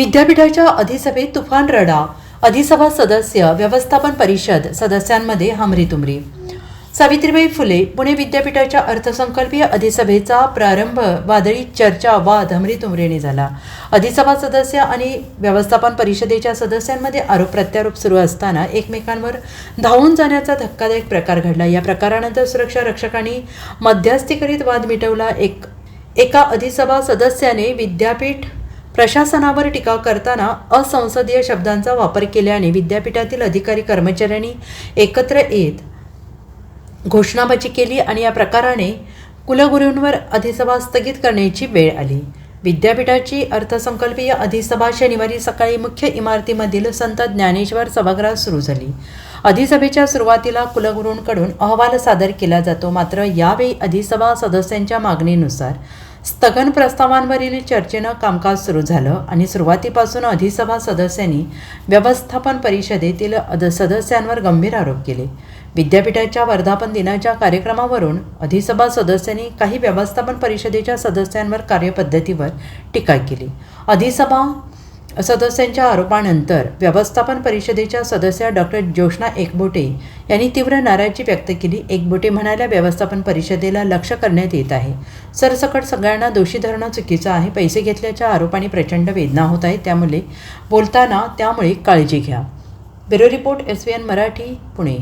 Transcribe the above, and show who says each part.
Speaker 1: विद्यापीठाच्या अधिसभेत तुफान रडा. अधिसभा सदस्य व्यवस्थापन परिषद सदस्यांमध्ये हमरीतुमरी. सावित्रीबाई फुले पुणे विद्यापीठाच्या अर्थसंकल्पीय अधिसभेचा प्रारंभ वादळी चर्चा वाद हमरीतुमरीने झाला. अधिसभा सदस्य आणि व्यवस्थापन परिषदेच्या सदस्यांमध्ये आरोप प्रत्यारोप सुरू असताना एकमेकांवर धावून जाण्याचा धक्कादायक प्रकार घडला. या प्रकारानंतर सुरक्षा रक्षकांनी मध्यस्थी करीत वाद मिटवला. एक एका अधिसभा सदस्याने विद्यापीठ प्रशासनावर टीका करताना असंसदीय शब्दांचा वापर केल्याने विद्यापीठातील अधिकारी कर्मचाऱ्यांनी एकत्र येत घोषणाबाजी केली आणि या प्रकाराने कुलगुरूंवर अधिसभा स्थगित करण्याची वेळ आली. विद्यापीठाची अर्थसंकल्पीय अधिसभा शनिवारी सकाळी मुख्य इमारतीमधील संत ज्ञानेश्वर सभागृहात सुरू झाली. अधिसभेच्या सुरुवातीला कुलगुरूंकडून अहवाल सादर केला जातो मात्र यावेळी अधिसभा सदस्यांच्या मागणीनुसार स्थगन प्रस्तावांवरील चर्चेनं कामकाज सुरू झालं आणि सुरुवातीपासून अधिसभा सदस्यांनी व्यवस्थापन परिषदेतील अद सदस्यांवर गंभीर आरोप केले. विद्यापीठाच्या वर्धापन दिनाच्या कार्यक्रमावरून अधिसभा सदस्यांनी काही व्यवस्थापन परिषदेच्या सदस्यांवर कार्यपद्धतीवर टीका केली. अधिसभा सदस्यांच्या आरोपानंतर व्यवस्थापन परिषदेच्या सदस्या डॉक्टर ज्योष्णा एकबोटे यांनी तीव्र नाराजी व्यक्त केली. एकबोटे म्हणाल्या व्यवस्थापन परिषदेला लक्ष करण्यात येत आहे. सरसकट सगळ्यांना दोषी धरणं चुकीचं आहे. पैसे घेतल्याच्या आरोपाने प्रचंड वेदना होत आहे. त्यामुळे बोलताना त्यामुळे काळजी घ्या. Bureau report S V N Marathi Pune.